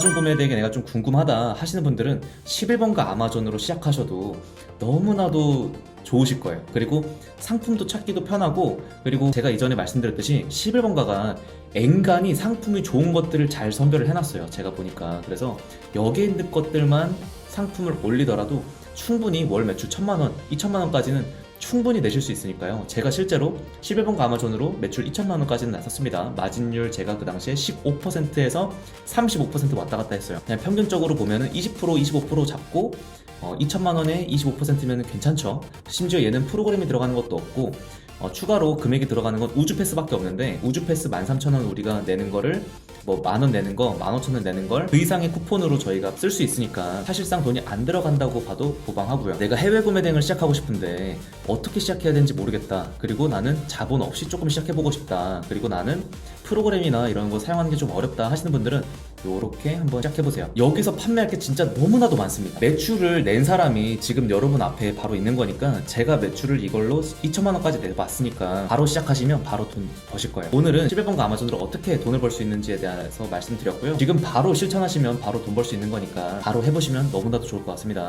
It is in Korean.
사전 구매에 대해 내가 좀 궁금하다 하시는 분들은 11번가 아마존으로 시작하셔도 너무나도 좋으실 거예요. 그리고 상품도 찾기도 편하고 그리고 제가 이전에 말씀드렸듯이 11번가가 앵간히 상품이 좋은 것들을 잘 선별을 해놨어요. 제가 보니까 그래서 여기에 있는 것들만 상품을 올리더라도 충분히 월 매출 1천만 원, 2천만 원까지는 충분히 내실 수 있으니까요. 제가 실제로 11번가 아마존으로 매출 2천만 원까지는 났었습니다. 마진율 제가 그 당시에 15%에서 35% 왔다 갔다 했어요. 그냥 평균적으로 보면은 20% 25% 잡고 어, 2천만 원에 25%면 괜찮죠. 심지어 얘는 프로그램이 들어가는 것도 없고 어, 추가로 금액이 들어가는 건 우주 패스밖에 없는데 우주 패스 13,000원 우리가 내는 거를 뭐 만 원 내는 거, 15,000원 내는 걸 그 이상의 쿠폰으로 저희가 쓸 수 있으니까 사실상 돈이 안 들어간다고 봐도 무방하고요. 내가 해외 구매 대행을 시작하고 싶은데 어떻게 시작해야 되는지 모르겠다. 그리고 나는 자본 없이 조금 시작해 보고 싶다. 그리고 나는 프로그램이나 이런 거 사용하는 게 좀 어렵다 하시는 분들은 요렇게 한번 시작해 보세요. 여기서 판매할 게 진짜 너무나도 많습니다. 매출을 낸 사람이 지금 여러분 앞에 바로 있는 거니까 제가 매출을 이걸로 2천만 원까지 내봤으니까 바로 시작하시면 바로 돈 버실 거예요. 오늘은 11번가 아마존으로 어떻게 돈을 벌 수 있는지에 대해서 말씀드렸고요. 지금 바로 실천하시면 바로 돈 벌 수 있는 거니까 바로 해보시면 너무나도 좋을 것 같습니다.